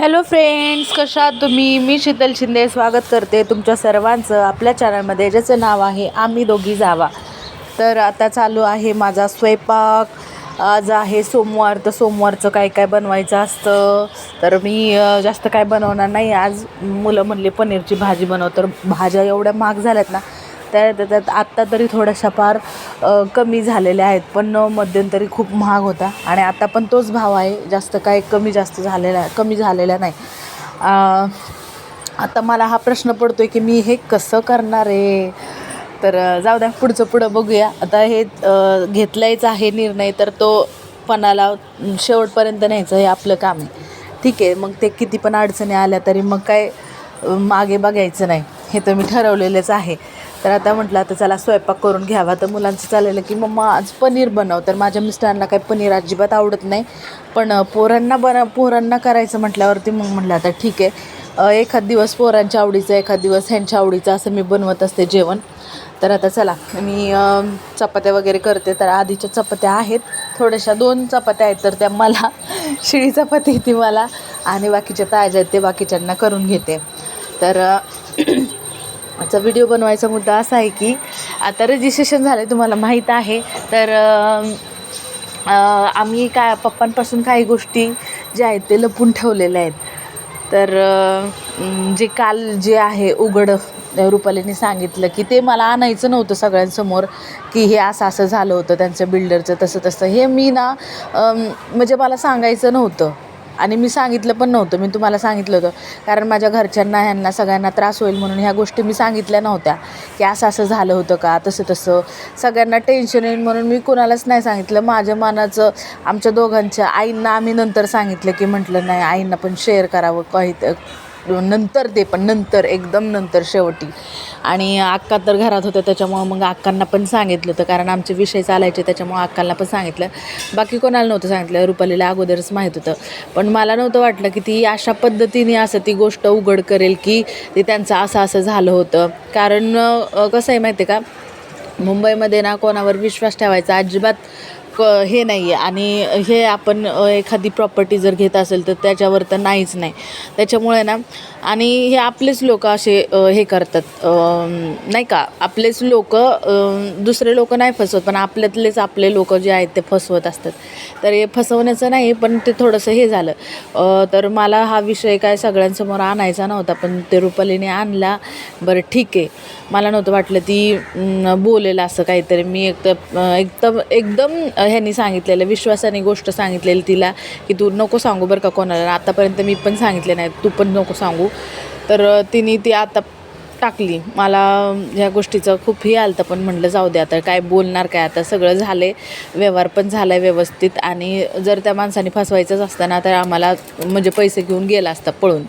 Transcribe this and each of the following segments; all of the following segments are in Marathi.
हॅलो फ्रेंड्स कशा तुम्ही? मी शीतल शिंदे. स्वागत करते तुमच्या सर्वांचं आपल्या चॅनलमध्ये ज्याचं नाव आहे आम्ही दोघी जावा. तर आता चालू आहे माझा स्वयंपाक. आज आहे सोमवार तर सोमवारचं काय काय बनवायचं असतं? तर मी जास्त काय बनवणार नाही. आज मुलं म्हणले पनीरची भाजी बनव. तर भाज्या एवढ्या महाग झाल्यात ना त्या त्यात आत्ता तरी थोड्याशा फार कमी झालेल्या आहेत पण मध्यंतरी खूप महाग होता. आणि आता पण तोच भाव आहे जास्त काय कमी जास्त झालेला कमी झालेला नाही. आता मला हा प्रश्न पडतो आहे की मी हे कसं करणार आहे? तर जाऊ द्या पुढचं पुढं बघूया. आता हे घेतलायच आहे निर्णय तर तो पणाला शेवटपर्यंत न्यायचं हे आपलं काम आहे. ठीक आहे मग ते किती पण अडचणी आल्या तरी मग काय मागे बघायचं नाही. हे तर मी ठरवलेलंच आहे. तर आता म्हटलं आता चला स्वयंपाक करून घ्यावा. तर मुलांचं चाललेलं की मम्मा आज पनीर बनव. तर माझ्या मिस्टरांना काही पनीर अजिबात आवडत नाही. पण पोरांना बन पोरांना करायचं म्हटल्यावरती मग म्हटलं आता ठीक आहे. एखाद दिवस पोरांच्या आवडीचं एखाद दिवस ह्यांच्या आवडीचं असं मी बनवत असते जेवण. तर आता चला मी चपात्या वगैरे करते. तर आधीच्या चपात्या आहेत. थोड्याशा दोन चपात्या आहेत तर त्या मला शिळी चपाती ती मला आणि बाकीच्या ताज्या आहेत ते बाकीच्यांना करून घेते. तर आजचा व्हिडिओ बनवायचा मुद्दा असा आहे की आता रजिस्ट्रेशन झालं आहे तुम्हाला माहीत आहे तर आम्ही काय पप्पांपासून काही गोष्टी ज्या आहेत ते लपून ठेवलेल्या आहेत. तर जे काल जे आहे उघड रुपालीने सांगितलं की ते मला आणायचं नव्हतं सगळ्यांसमोर की हे असं असं झालं होतं त्यांचं बिल्डरचं तसं तसं. हे मी ना म्हणजे मला सांगायचं नव्हतं. आणि मी सांगितलं पण नव्हतं मी तुम्हाला सांगितलं होतं. कारण माझ्या घरच्यांना ह्यांना सगळ्यांना त्रास होईल म्हणून ह्या गोष्टी मी सांगितल्या नव्हत्या. की असं असं झालं होतं का? तसं तसं. सगळ्यांना टेन्शन येईल म्हणून मी कुणालाच नाही सांगितलं. माझ्या मनाचं आमच्या दोघांच्या आईंना आम्ही नंतर सांगितलं की म्हटलं नाही आईंना पण शेअर करावं काही नंतर ते पण नंतर एकदम नंतर शेवटी. आणि अक्का तर घरात होत्या त्याच्यामुळं मग अक्कांना पण सांगितलं होतं कारण आमचे विषय चालायचे त्याच्यामुळं अक्कांना पण सांगितलं. बाकी कोणाला नव्हतं सांगितलं रुपालीला अगोदरच माहीत होतं. पण मला नव्हतं वाटलं की ती अशा पद्धतीने असं ती गोष्ट उघड करेल की ते त्यांचं असं असं झालं होतं. कारण कसं आहे माहिती आहे का मुंबईमध्ये ना कोणावर विश्वास ठेवायचा अजिबात क हे नाही आहे आणि हे आपण एखादी प्रॉपर्टी जर घेत असेल तर त्याच्यावर तर नाहीच नाही. त्याच्यामुळे ना आणि हे आपलेच लोक असे हे करतात. नाही का आपलेच लोक दुसरे लोक नाही फसवत पण आपल्यातलेच आपले लोक जे आहेत ते फसवत असतात. तर हे फसवण्याचं नाही पण ते थोडंसं हे झालं. तर मला हा विषय काय सगळ्यांसमोर आणायचा नव्हता पण ते रुपालीने आणला. बरं ठीक आहे. मला नव्हतं वाटलं ती बोलेलं बोलेल असं काहीतरी. मी एक तर एकदम एकदम ह्यांनी सांगितलेलं विश्वासाने गोष्ट सांगितलेली तिला की तू नको सांगू बरं का कोणाला. आतापर्यंत मी पण सांगितले नाही तू पण नको सांगू. तर तिने ती आता टाकली. मला ह्या गोष्टीचं खूप हे आलं पण म्हटलं जाऊ दे आता काय बोलणार काय आता सगळं झालं आहे व्यवहार पण झाला आहे व्यवस्थित. आणि जर त्या माणसाने फसवायचंच असताना तर आम्हाला म्हणजे पैसे घेऊन गेला असता पळून.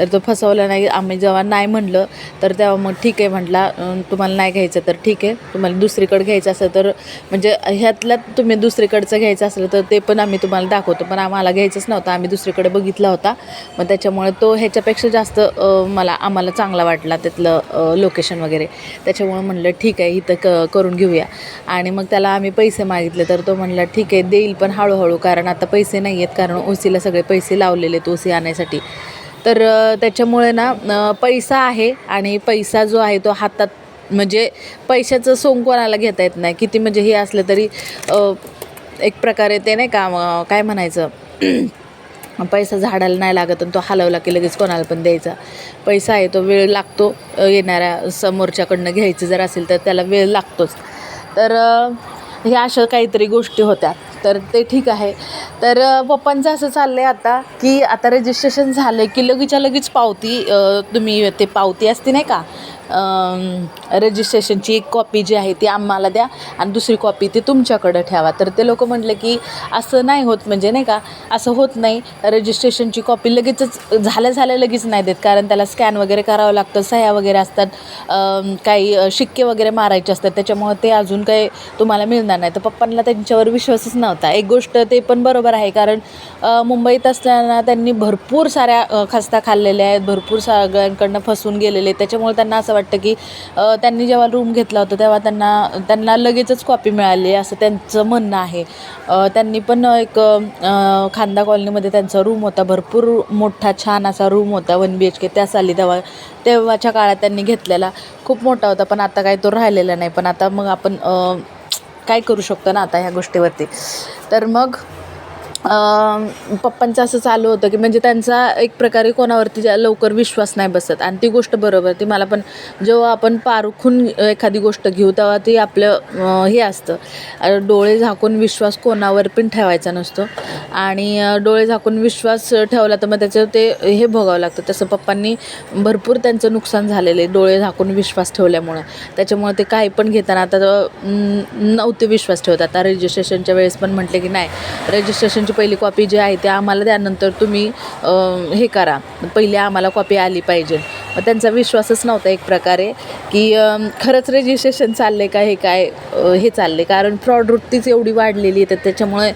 तर तो फसवला नाही आम्ही जेव्हा नाही म्हणलं तर तेव्हा मग ठीक आहे म्हटला तुम्हाला नाही घ्यायचं तर ठीक आहे तुम्हाला दुसरीकडे घ्यायचं असेल तर म्हणजे ह्यातल्यात तुम्ही दुसरीकडचं घ्यायचं असलं तर ते पण आम्ही तुम्हाला दाखवतो पण आम्हाला घ्यायचंच नव्हतं आम्ही दुसरीकडे बघितला होता. मग त्याच्यामुळे तो ह्याच्यापेक्षा जास्त मला आम्हाला चांगला वाटला त्यातलं लोकेशन वगैरे. त्याच्यामुळे म्हणलं ठीक आहे इथं क करून घेऊया. आणि मग त्याला आम्ही पैसे मागितले तर तो म्हणला ठीक आहे देईल पण हळूहळू कारण आता पैसे नाही आहेत कारण ओसीला सगळे पैसे लावलेले आहेत ओसी आणण्यासाठी तर त्याच्यामुळे ना पैसा आहे आणि पैसा जो आहे तो हातात म्हणजे पैशाचं सोंग कोणाला घेता येत नाही. किती म्हणजे हे असलं तरी एक प्रकारे ते नाही का काय म्हणायचं? पैसा झाडाला नाही लागत आणि तो हलवला की लगेच कोणाला पण द्यायचा. पैसा आहे तो वेळ लागतो येणाऱ्या समोरच्याकडनं घ्यायचं जर असेल तर त्याला वेळ लागतोच. तर ह्या अशा काहीतरी गोष्टी होत्या. तर ते ठीक आहे. तर पप्पांचं असं चाललं आहे आता की आता रजिस्ट्रेशन झालं आहे की लगेचच्या लगेच पावती तुम्ही ते पावती असते नाही का? रजिस्ट्रेशनची एक कॉपी जी आहे ती आम्हाला द्या आणि दुसरी कॉपी ती तुमच्याकडं ठेवा. तर ते लोक म्हटलं की असं नाही होत म्हणजे नाही का असं होत नाही. रजिस्ट्रेशनची कॉपी लगेचच झाल्या झाल्या लगेच नाही देत. कारण त्याला स्कॅन वगैरे करावं लागतं सह्या वगैरे असतात. काही शिक्के वगैरे मारायचे असतात. त्याच्यामुळं ते अजून काही तुम्हाला मिळणार नाही. तर पप्पांना त्यांच्यावर विश्वासच नव्हता. एक गोष्ट ते पण बरोबर आहे. कारण मुंबईत असताना त्यांनी भरपूर साऱ्या खस्ता खाल्लेल्या आहेत. भरपूर सगळ्यांकडनं फसून गेलेले आहेत. त्याच्यामुळे त्यांना असं वाटतं की त्यांनी जेव्हा रूम घेतला होता तेव्हा त्यांना त्यांना लगेचच कॉपी मिळाली असं त्यांचं म्हणणं आहे. त्यांनी पण एक खांदा कॉलनीमध्ये त्यांचा रूम होता भरपूर मोठा छान असा रूम होता वन बी एच के त्या साली तेव्हा तेव्हाच्या काळात त्यांनी घेतलेला. खूप मोठा होता पण आता काय तो राहिलेला नाही. पण आता मग आपण काय करू शकतो ना आता ह्या गोष्टीवरती? तर मग पप्पांचं असं चालू होतं की म्हणजे त्यांचा एक प्रकारे कोणावरती लवकर विश्वास नाही बसत. आणि ती गोष्ट बरोबर ती मला पण जेव्हा आपण पारखून एखादी गोष्ट घेऊ तेव्हा ती आपलं हे असतं. डोळे झाकून विश्वास कोणावर पण ठेवायचा नसतो. आणि डोळे झाकून विश्वास ठेवला तर मग त्याचं ते हे भोगावं लागतं. तसं पप्पांनी भरपूर त्यांचं नुकसान झालेलं आहे डोळे झाकून विश्वास ठेवल्यामुळं. त्याच्यामुळे ते काही पण घेताना आता नव्हते विश्वास ठेवतात आता रजिस्ट्रेशनच्या वेळेस पण म्हटले की नाही रजिस्ट्रेशन तुमची पहिली कॉपी जी आहे ते आम्हाला त्यानंतर तुम्ही हे करा. पहिले आम्हाला कॉपी आली पाहिजे. मग त्यांचा विश्वासच नव्हता एक प्रकारे की खरंच रजिस्ट्रेशन चाललं आहे का हे काय हे हे चालले कारण फ्रॉड वृत्तीच एवढी वाढलेली आहे तर त्याच्यामुळे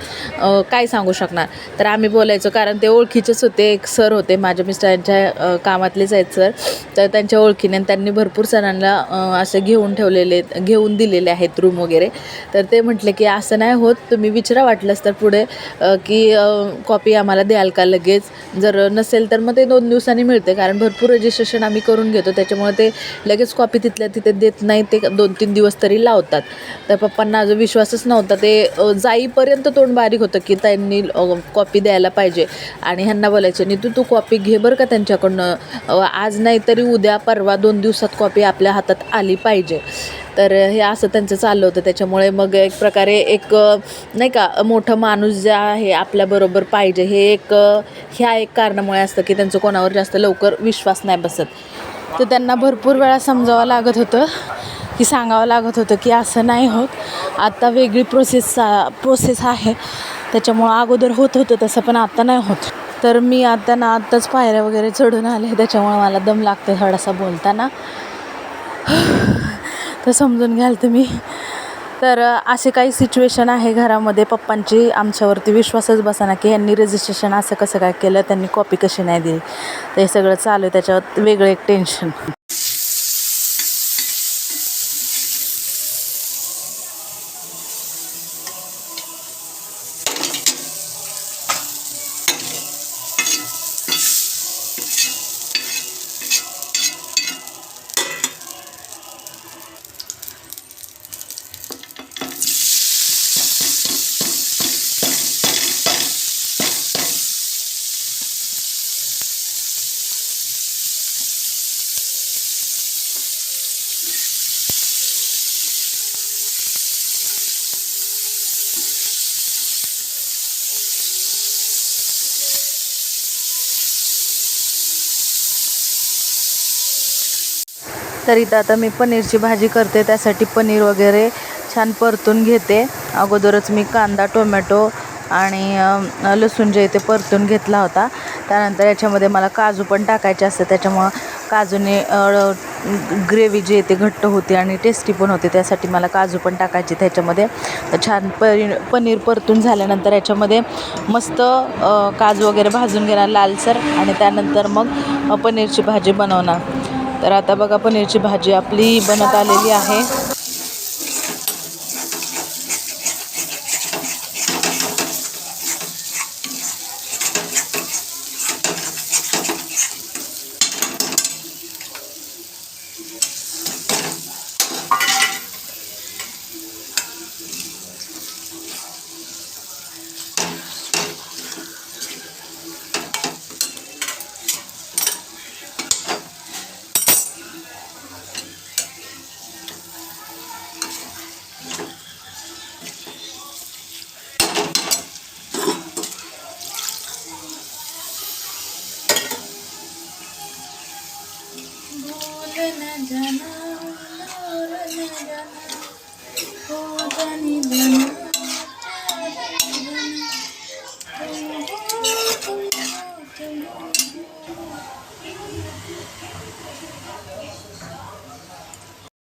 काय सांगू शकणार? तर आम्ही बोलायचो कारण ते ओळखीचेच होते एक सर होते माझ्या मिस्टरांच्या कामातलेच आहेत सर. तर त्यांच्या ओळखीने आणि त्यांनी भरपूर सरांना असे घेऊन ठेवलेले घेऊन दिलेले आहेत रूम वगैरे. तर ते म्हटले की असं नाही होत तुम्ही विचारा वाटलंच तर पुढे की कॉपी आम्हाला द्याल का लगेच? जर नसेल तर मग ते दोन दिवसांनी मिळते कारण भरपूर रजिस्ट्रेशन आम्ही करून घेतो. त्याच्यामुळे ते लगेच कॉपी तिथल्या तिथे देत नाही. ते दोन तीन दिवस तरी लावतात. तर पप्पांना अजून विश्वासच नव्हता. ते जाईपर्यंत तोंड बारीक होतं की त्यांनी कॉपी द्यायला पाहिजे. आणि ह्यांना बोलायचे नाही तू तू कॉपी घे बरं का त्यांच्याकडनं? आज नाही तरी उद्या परवा दोन दिवसात कॉपी आपल्या हातात आली पाहिजे. तर हे असं त्यांचं चाललं होतं. त्याच्यामुळे मग एक प्रकारे एक नाही का मोठं माणूस जे आहे आपल्याबरोबर पाहिजे. हे एक ह्या एक कारणामुळे असतं की त्यांचं कोणावर जास्त लवकर विश्वास नाही बसत. तर त्यांना भरपूर वेळा समजावं लागत होतं की सांगावं लागत होतं की असं नाही होत. आत्ता वेगळी प्रोसेस प्रोसेस आहे. त्याच्यामुळं अगोदर होत होतं तसं पण आत्ता नाही होत. तर मी आता ना आत्ताच पायऱ्या वगैरे चढून आले. त्याच्यामुळे मला दम लागतो थोडासा बोलताना. तर समजून घ्याल तुम्ही. तर असे काही सिच्युएशन आहे घरामध्ये पप्पांची. आमच्यावरती विश्वासच बसाना की यांनी रजिस्ट्रेशन असं कसं काय केलं त्यांनी कॉपी कशी नाही दिली. तर हे सगळं चालू आहे त्याच्यावर वेगळं एक टेन्शन तर इथं आता मी पनीरची भाजी करते त्यासाठी पनीर वगैरे छान परतून घेते. अगोदरच मी कांदा टोमॅटो आणि लसूण जे आहे ते परतून घेतला होता. त्यानंतर याच्यामध्ये मला काजू पण टाकायचे असते त्याच्यामुळं काजूने ग्रेव्ही जी आहे ते घट्ट होते आणि टेस्टी पण होते त्यासाठी मला काजू पण टाकायचे त्याच्यामध्ये. छान पनीर पनीर परतून झाल्यानंतर याच्यामध्ये मस्त काजू वगैरे भाजून घेणार लालसर आणि त्यानंतर मग पनीरची भाजी बनवणार. तर आता बघा पनीरची भाजी आपली बनत आलेली आहे. না জানা জানা ও জানি জানা